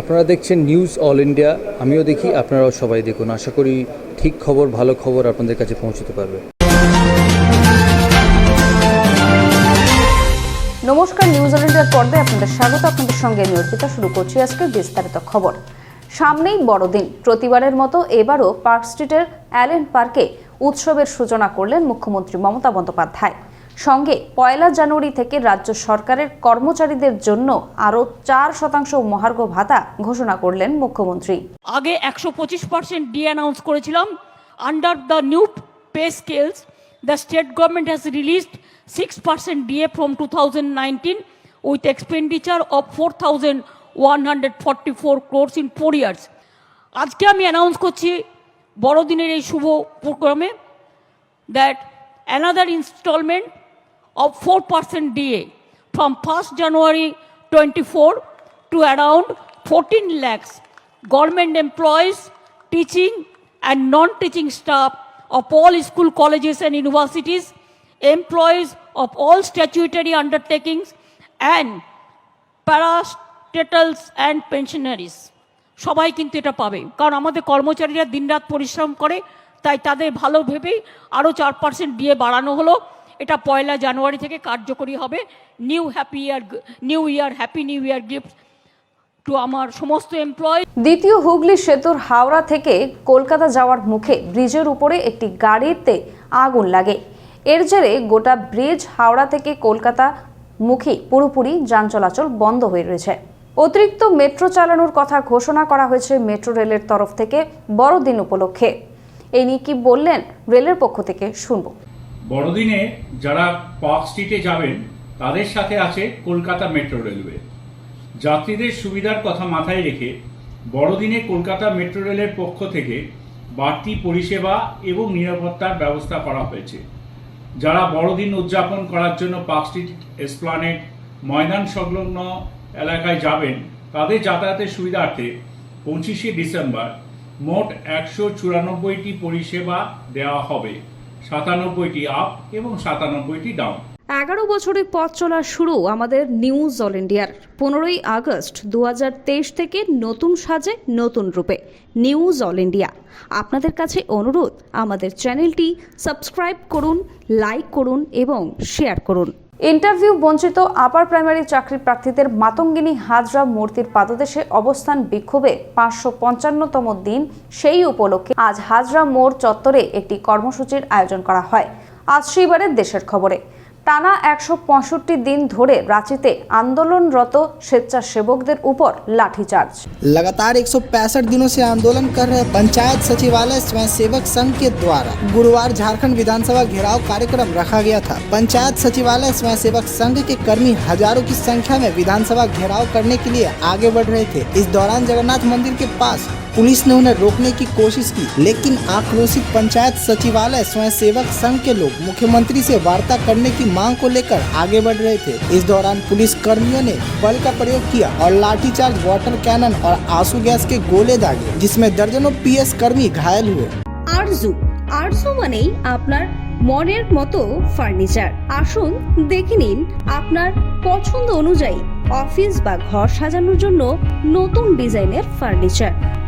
আপনারা দেখছেন news all India আমিও দেখি, আপনারাও সবাই দেখুন। আশা করি ঠিক খবর, ভালো খবর আপনাদের কাছে পৌঁছতে পারবে। নমস্কার নিউজ অল ইন্ডিয়ার পর্দায় আপনাদের স্বাগত। আপনাদের সঙ্গে অর্পিতা, শুরু করছি আজকের বিস্তারিত খবর। সামনেই বড়দিন। প্রতিবারের মতো এবারও পার্ক স্ট্রিটের অ্যালেন পার্কে উৎসবের সূচনা করলেন মুখ্যমন্ত্রী মমতা বন্দ্যোপাধ্যায়। সঙ্গে পয়লা জানুয়ারি থেকে রাজ্য সরকারের কর্মচারীদের জন্য আরও চার শতাংশ মহার্ঘ ভাতা ঘোষণা করলেন মুখ্যমন্ত্রী। আগে একশো পঁচিশ পার্সেন্ট ডি অ্যানাউন্স করেছিলাম। Under the new pay scales the state government has released six percent DA from two thousand nineteen with expenditure of four thousand one hundred forty four crores in four years আজকে আমি announce করছি বড়দিনের এই শুভ প্রোগ্রামে that another installment of 4% DA from 1st January 24 to around 14 lakhs government employees, teaching and non-teaching staff of all school colleges and universities, employees of all statutory undertakings and parastatals and pensionaries. সবাই কিন্তু এটা পাবে কারণ আমাদের কর্মচারীরা দিনরাত পরিশ্রম করে তাই তাদের ভালো ভেবেই আরও চার পার্সেন্ট দিয়ে বাড়ানো হলো এটা পয়লা জানুয়ারি থেকে কার্যকরী হবে। New happy year new year happy new year gift to আমার সমস্ত এমপ্লয় দ্বিতীয় হুগলি সেতুর হাওড়া থেকে কলকাতা যাওয়ার মুখে ব্রিজের উপরে একটি গাড়িতে আগুন লাগে। এর জেরে গোটা ব্রিজ হাওড়া থেকে কলকাতা মুখী পুরোপুরি যান চলাচল বন্ধ হয়ে রয়েছে। অতিরিক্ত মেট্রো চালানোর কথা ঘোষণা করা হয়েছে মেট্রো রেলের তরফ থেকে বড়দিন উপলক্ষে। এই নিয়ে কি বললেন রেলের পক্ষ থেকে শুনব। বড়দিনে যারা পার্ক স্ট্রিটে যাবেন, তাদের সাথে আছে কলকাতা মেট্রো রেলওয়ে। যাত্রীদের সুবিধার কথা মাথায় রেখে বড়দিনে কলকাতা মেট্রো রেলের পক্ষ থেকে বাড়তি পরিষেবা এবং নিরাপত্তার ব্যবস্থা করা হয়েছে। যারা বড়দিন উদযাপন করার জন্য পার্ক স্ট্রিট, এসপ্লানেট, ময়দান সংলগ্ন এলাকায় যাবেন, তাদের যাতায়াতের সুবিধার্থে পঁচিশে ডিসেম্বর মোট একশো চুরানব্বইটি পরিষেবা দেওয়া হবে। সাতানব্বইটি আপ এবং সাতানব্বইটি ডাউন এগারো বছরের পথ চলা শুরু আমাদের নিউজ অল ইন্ডিয়ার পনেরোই আগস্ট দু হাজার তেইশ থেকে নতুন সাজে নতুন রূপে নিউজ অল ইন্ডিয়া আপনাদের কাছে অনুরোধ, আমাদের চ্যানেলটি সাবস্ক্রাইব করুন, লাইক করুন এবং শেয়ার করুন। ইন্টারভিউ বঞ্চিত আপার প্রাইমারি চাকরি প্রার্থীদের মাতঙ্গিনী হাজরা মূর্তির পাদদেশে অবস্থান বিক্ষোভে পাঁচশো পঞ্চান্নতম দিন সেই উপলক্ষে আজ হাজরা মোড় চত্বরে একটি কর্মসূচির আয়োজন করা হয়। আজ সেইবারের দেশের খবরে। টানা একশো পঁয়ষট্টি দিন ধরে রাঁচিতে আন্দোলনরত স্বেচ্ছাসেবকদের উপর লাঠিচার্জ लगातार एक दिनों से आंदोलन कर रहे पंचायत सचिवालय स्वयंसेवक संघ के द्वारा गुरुवार झारखंड विधानसभा घेराव कार्यक्रम रखा गया था पंचायत सचिवालय स्वयंसेवक संघ के कर्मी हजारों की संख्या में विधानसभा घेराव करने के लिए आगे बढ़ रहे थे इस दौरान जगन्नाथ मंदिर के पास पुलिस ने उन्हें रोकने की कोशिश की लेकिन आक्रोशित पंचायत सचिवालय स्वयंसेवक संघ के लोग मुख्यमंत्री से वार्ता करने की मांग को लेकर आगे बढ़ रहे थे इस दौरान पुलिस कर्मियों ने बल का प्रयोग किया और लाठीचार्ज वाटर कैनन और आंसू गैस के गोले दागे जिसमें दर्जनों पीएस कर्मी घायल हुए আরজু আরজু মানেই আপনার মনের মতো ফার্নিচার আসুন দেখে নিন আপনার পছন্দ অনুযায়ী অফিস বা ঘর সাজানোর জন্য নতুন ডিজাইনের furniture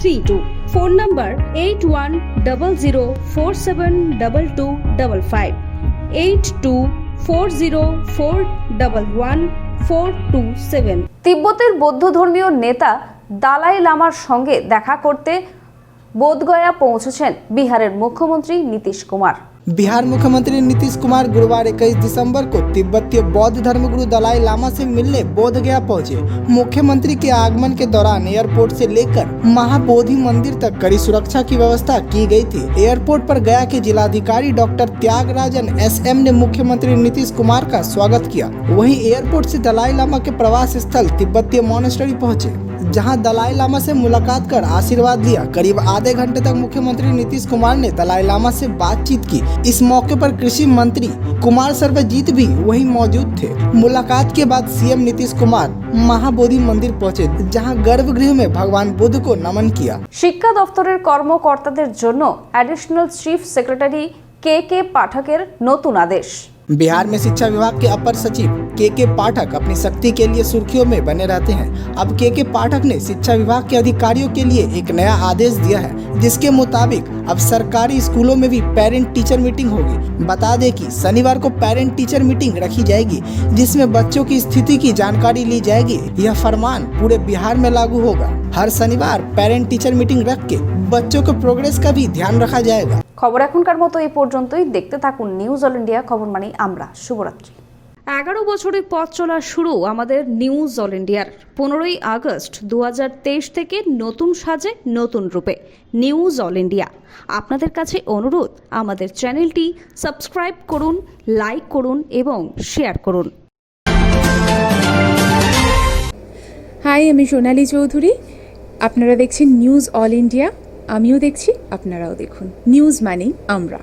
three two phone number eight one double zero four seven double two double five eight two four zero four double one four two seven তিব্বতের বৌদ্ধ ধর্মীয় নেতা দালাই লামার সঙ্গে দেখা করতে বোধগয়া পৌঁছেছেন বিহারের মুখ্যমন্ত্রী নীতিশ কুমার। बिहार मुख्यमंत्री नीतीश कुमार गुरुवार 21 दिसंबर को तिब्बतीय बौद्ध धर्मगुरु दलाई लामा से मिलने बोध गया पहुँचे। मुख्यमंत्री के आगमन के दौरान एयरपोर्ट से लेकर महाबोधि मंदिर तक कड़ी सुरक्षा की व्यवस्था की गई थी। एयरपोर्ट पर गया के जिलाधिकारी डॉक्टर त्यागराजन एसएम ने मुख्यमंत्री नीतीश कुमार का स्वागत किया। वही एयरपोर्ट ऐसी दलाई लामा के प्रवास स्थल तिब्बतीय मॉनेस्टरी पहुँचे। जहां दलाई लामा से मुलाकात कर आशीर्वाद लिया करीब आधे घंटे तक मुख्यमंत्री नीतीश कुमार ने दलाई लामा से बातचीत की इस मौके पर कृषि मंत्री कुमार सर्वजीत भी वहीं मौजूद थे मुलाकात के बाद सीएम नीतीश कुमार महाबोधि मंदिर पहुंचे जहां गर्भगृह में भगवान बुद्ध को नमन किया শিক্ষা দপ্তরের কর্মকর্তাদের জন্য additional chief secretary K K পাঠকের নতুন আদেশ बिहार में शिक्षा विभाग के अपर सचिव के के पाठक अपनी शक्ति के लिए सुर्खियों में बने रहते हैं। अब के के पाठक ने शिक्षा विभाग के अधिकारियों के लिए एक नया आदेश दिया है, जिसके मुताबिक अब सरकारी स्कूलों में भी पेरेंट टीचर मीटिंग होगी। बता दें कि शनिवार को पेरेंट टीचर मीटिंग रखी जाएगी, जिसमें बच्चों की स्थिति की जानकारी ली जाएगी। यह फरमान पूरे बिहार में लागू होगा। हर शनिवार पेरेंट टीचर मीटिंग रख के बच्चों के प्रोग्रेस का भी ध्यान रखा जाएगा খবর এখনকার মতো এই পর্যন্তই দেখতে থাকুন নিউজ অল ইন্ডিয়া খবর মানে আমরা শুভরাত্রি এগারো বছরের পথ চলা শুরু আমাদের নিউজ অল ইন্ডিয়ার পনেরোই আগস্ট দু থেকে নতুন সাজে নতুন রূপে নিউজ অল ইন্ডিয়া আপনাদের কাছে অনুরোধ আমাদের চ্যানেলটি সাবস্ক্রাইব করুন লাইক করুন এবং শেয়ার করুন হাই আমি সোনালি চৌধুরী আপনারা দেখছেন নিউজ অল ইন্ডিয়া আমিও দেখছি আপনারাও দেখুন। নিউজ মানেই আমরা।